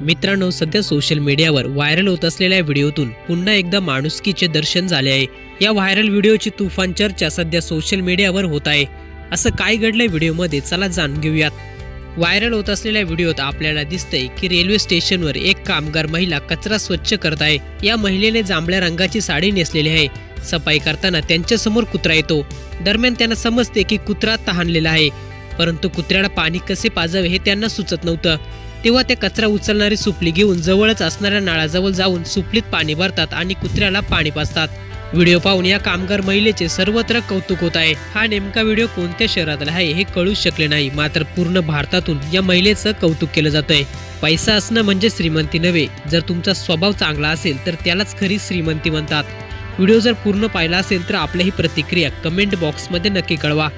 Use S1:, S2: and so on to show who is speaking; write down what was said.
S1: मित्रांनो सध्या सोशल मीडियावर व्हायरल होत असलेल्या व्हिडिओतून पुन्हा एकदा माणुसकीचे दर्शन झाले आहे. या व्हायरल व्हिडिओची तुफान चर्चा सध्या सोशल मीडियावर होत आहे. असं काय घडलंय व्हिडिओमध्ये? चला जाणून घेऊयात. व्हायरल होत असलेल्या व्हिडिओत आपल्याला दिसतंय की रेल्वे स्टेशनवर एक कामगार महिला कचरा स्वच्छ करत आहे. या महिलेने जांभळ्या रंगाची साडी नेसलेली आहे. सफाई करताना त्यांच्यासमोर कुत्रा येतो. दरम्यान त्यांना समजते की कुत्रा तहानलेला आहे. परंतु कुत्र्याला पाणी कसे पाजावे हे त्यांना सुचत नव्हतं. तेव्हा ते कचरा उचलणारी सुपली घेऊन जवळच असणाऱ्या नाळाजवळ जाऊन सुपलीत पाणी भरतात आणि कुत्र्याला पाणी पाजतात. व्हिडिओ पाहून या कामगार महिलेचे सर्वत्र कौतुक होत आहे. हा नेमका व्हिडिओ कोणत्या शहरातला आहे हे कळू शकले नाही मात्र पूर्ण भारतातून या महिलेचं कौतुक केलं जात आहे पैसा असणं म्हणजे श्रीमंती नव्हे. जर तुमचा स्वभाव चांगला असेल तर त्यालाच खरी श्रीमंती म्हणतात. व्हिडिओ जर पूर्ण पाहिला असेल तर आपल्या ही प्रतिक्रिया कमेंट बॉक्समध्ये नक्की कळवा.